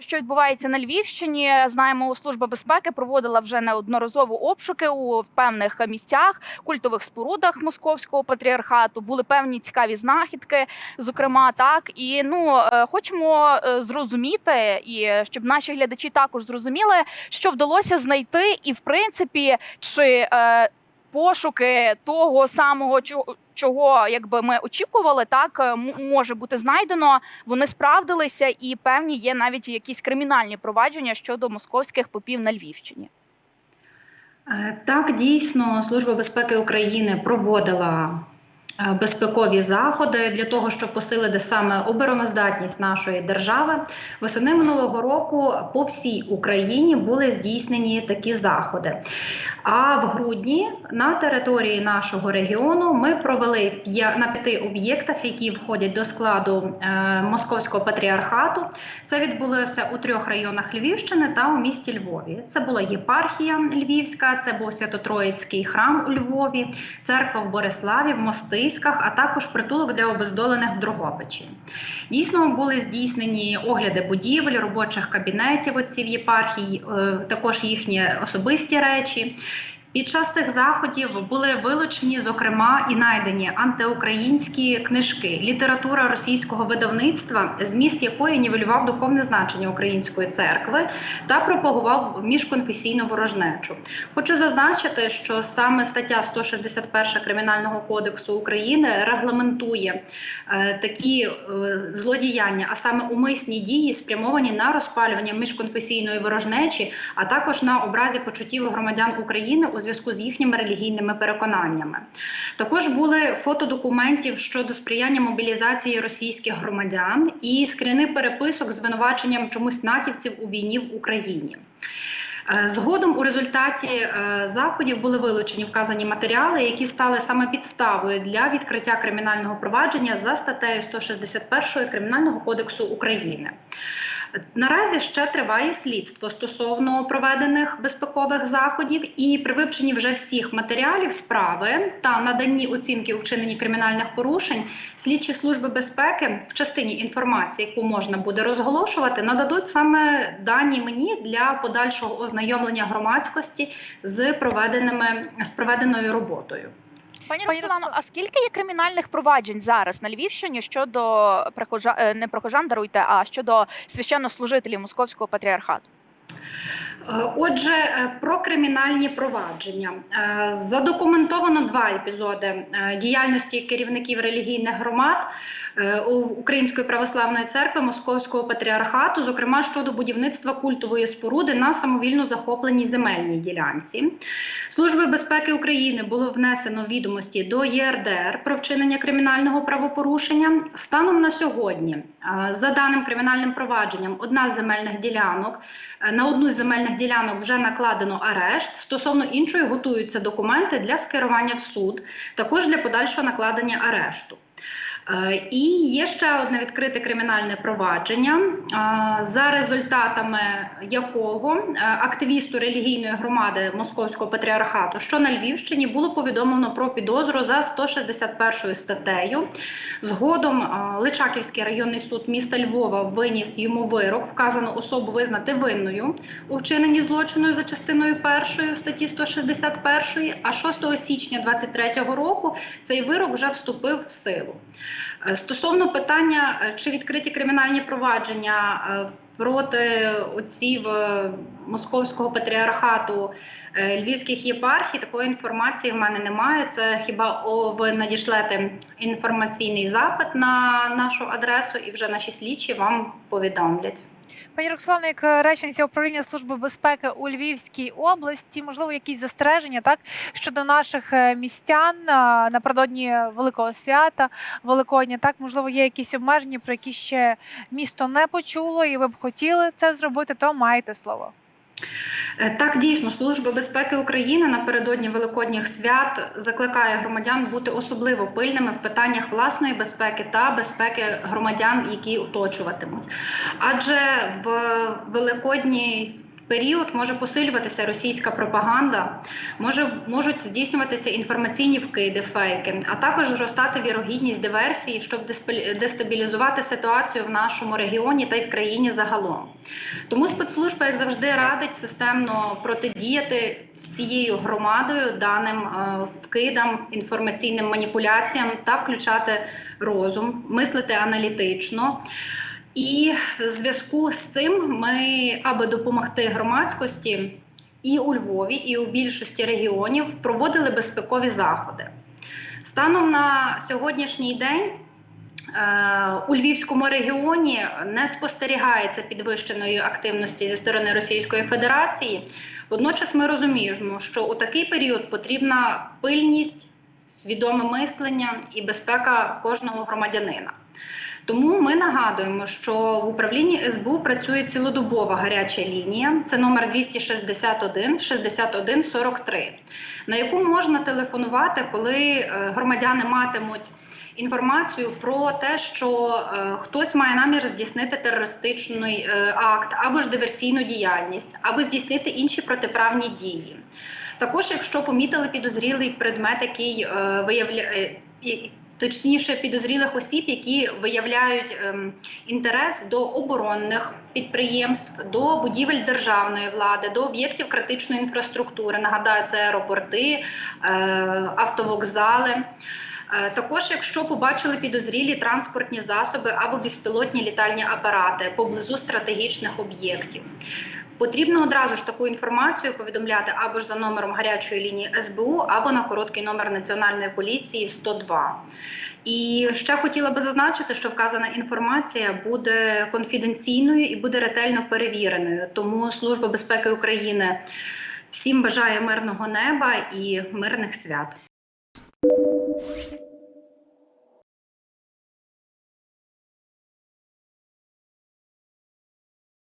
Що відбувається на Львівщині? Знаємо, служба безпеки проводила вже неодноразово обшуки у певних місцях, культових спорудах московського патріархату. Були певні цікаві знахідки, зокрема, так і ну е, хочемо е, зрозуміти, і щоб наші глядачі також зрозуміли, що вдалося знайти, і в принципі, чи е, пошуки того самого чого. Чого якби ми очікували, так е, може бути знайдено. Вони справдилися, і певні є навіть якісь кримінальні провадження щодо московських попів на Львівщині. Е, Так, дійсно, Служба безпеки України проводила безпекові заходи для того, щоб посилити саме обороноздатність нашої держави. Восени минулого року по всій Україні були здійснені такі заходи. А в грудні на території нашого регіону ми провели на п'яти об'єктах, які входять до складу е, московського патріархату. Це відбулося у трьох районах Львівщини та у місті Львові. Це була єпархія Львівська, це був Свято-Троїцький храм у Львові, церква в Бориславі, в Мостиськах, а також притулок для обездолених в Дрогобичі. Дійсно були здійснені огляди будівель, робочих кабінетів отців єпархій, е, також їхні особисті речі. Під час цих заходів були вилучені, зокрема, і знайдені антиукраїнські книжки, література російського видавництва, зміст якої нівелював духовне значення української церкви та пропагував міжконфесійну ворожнечу. Хочу зазначити, що саме стаття 161 Кримінального кодексу України регламентує е, такі е, злодіяння, а саме умисні дії, спрямовані на розпалювання міжконфесійної ворожнечі, а також на образі почуттів громадян України у зв'язку з їхніми релігійними переконаннями. Також були фото документів щодо сприяння мобілізації російських громадян і скріни переписок з звинуваченням чомусь натівців у війні в Україні. Е, Згодом у результаті е, заходів були вилучені вказані матеріали, які стали саме підставою для відкриття кримінального провадження за статтею 161 Кримінального кодексу України. Наразі ще триває слідство стосовно проведених безпекових заходів, і при вивченні вже всіх матеріалів справи та наданні оцінки у вчиненні кримінальних порушень, слідчі служби безпеки в частині інформації, яку можна буде розголошувати, нададуть саме дані мені для подальшого ознайомлення громадськості з проведеними з проведеною роботою. Пані Пані Роксолано, Роксо- а скільки є кримінальних проваджень зараз на Львівщині щодо прихожа... е, не прихожан, даруйте, а щодо священнослужителів московського патріархату? Е, Отже, е, про кримінальні провадження Е, задокументовано два епізоди діяльності керівників релігійних громад Української православної церкви Московського патріархату, зокрема щодо будівництва культової споруди на самовільно захопленій земельній ділянці. Службою безпеки України було внесено відомості до ЄРДР про вчинення кримінального правопорушення. Станом на сьогодні, за даним кримінальним провадженням, одна з земельних ділянок на одну з земельних ділянок вже накладено арешт. Стосовно іншої готуються документи для скерування в суд, також для подальшого накладення арешту. Е, І є ще одне відкрите кримінальне провадження, е, за результатами якого е, активісту релігійної громади Московського патріархату, що на Львівщині, було повідомлено про підозру за 161 статтею. Згодом Личаківський районний суд міста Львова виніс йому вирок, вказану особу визнати винною у вчиненні злочину за частиною першої статті 161, а 6 січня 2023 року цей вирок вже вступив в силу. Е, Стосовно питання, е, чи відкриті кримінальні провадження е, проти отців московського патріархату львівських єпархій, такої інформації в мене немає. Це хіба ви надішлете інформаційний запит на нашу адресу, і вже наші слідчі вам повідомлять. Пані Роксолана, як е, речниця управління служби безпеки у Львівській області, можливо, якісь застереження так щодо наших е, містян а, напередодні великого свята Великодня. Так, можливо, є якісь обмеження, про які ще місто не почуло, і ви б хотіли це зробити, то маєте слово. Е, Так, дійсно, Служба безпеки України напередодні великодніх свят закликає громадян бути особливо пильними в питаннях власної безпеки та безпеки громадян, які оточуватимуть. Адже в великодній період може посилюватися російська пропаганда, може можуть здійснюватися інформаційні вкиди, фейки, а також зростати вірогідність диверсії, щоб дестабілізувати ситуацію в нашому регіоні та й в країні загалом. Тому спецслужба, як завжди, радить системно протидіяти всією громадою даним е, вкидам, інформаційним маніпуляціям та включати розум, мислити аналітично. І в зв'язку з цим ми, аби допомогти громадськості і у Львові, і у більшості регіонів проводили безпекові заходи. Станом на сьогоднішній день е, у Львівському регіоні не спостерігається підвищеної активності зі сторони Російської Федерації. Водночас ми розуміємо, що у такий період потрібна пильність, свідоме мислення і безпека кожного громадянина. Тому ми нагадуємо, що в управлінні СБУ працює цілодобова гаряча лінія. Це номер 261 61 43, на яку можна телефонувати, коли е, громадяни матимуть інформацію про те, що е, хтось має намір здійснити терористичний е, акт або ж диверсійну діяльність, або здійснити інші протиправні дії. Також, якщо помітили підозрілий предмет, який е, виявляє. Точніше, підозрілих осіб, які виявляють ем, інтерес до оборонних підприємств, до будівель державної влади, до об'єктів критичної інфраструктури. Нагадаю, це аеропорти, е, автовокзали. Е, Також, якщо побачили підозрілі транспортні засоби або безпілотні літальні апарати поблизу стратегічних об'єктів. Потрібно одразу ж таку інформацію повідомляти або ж за номером гарячої лінії СБУ, або на короткий номер Національної поліції 102. І ще хотіла би зазначити, що вказана інформація буде конфіденційною і буде ретельно перевіреною. Тому Служба безпеки України всім бажає мирного неба і мирних свят.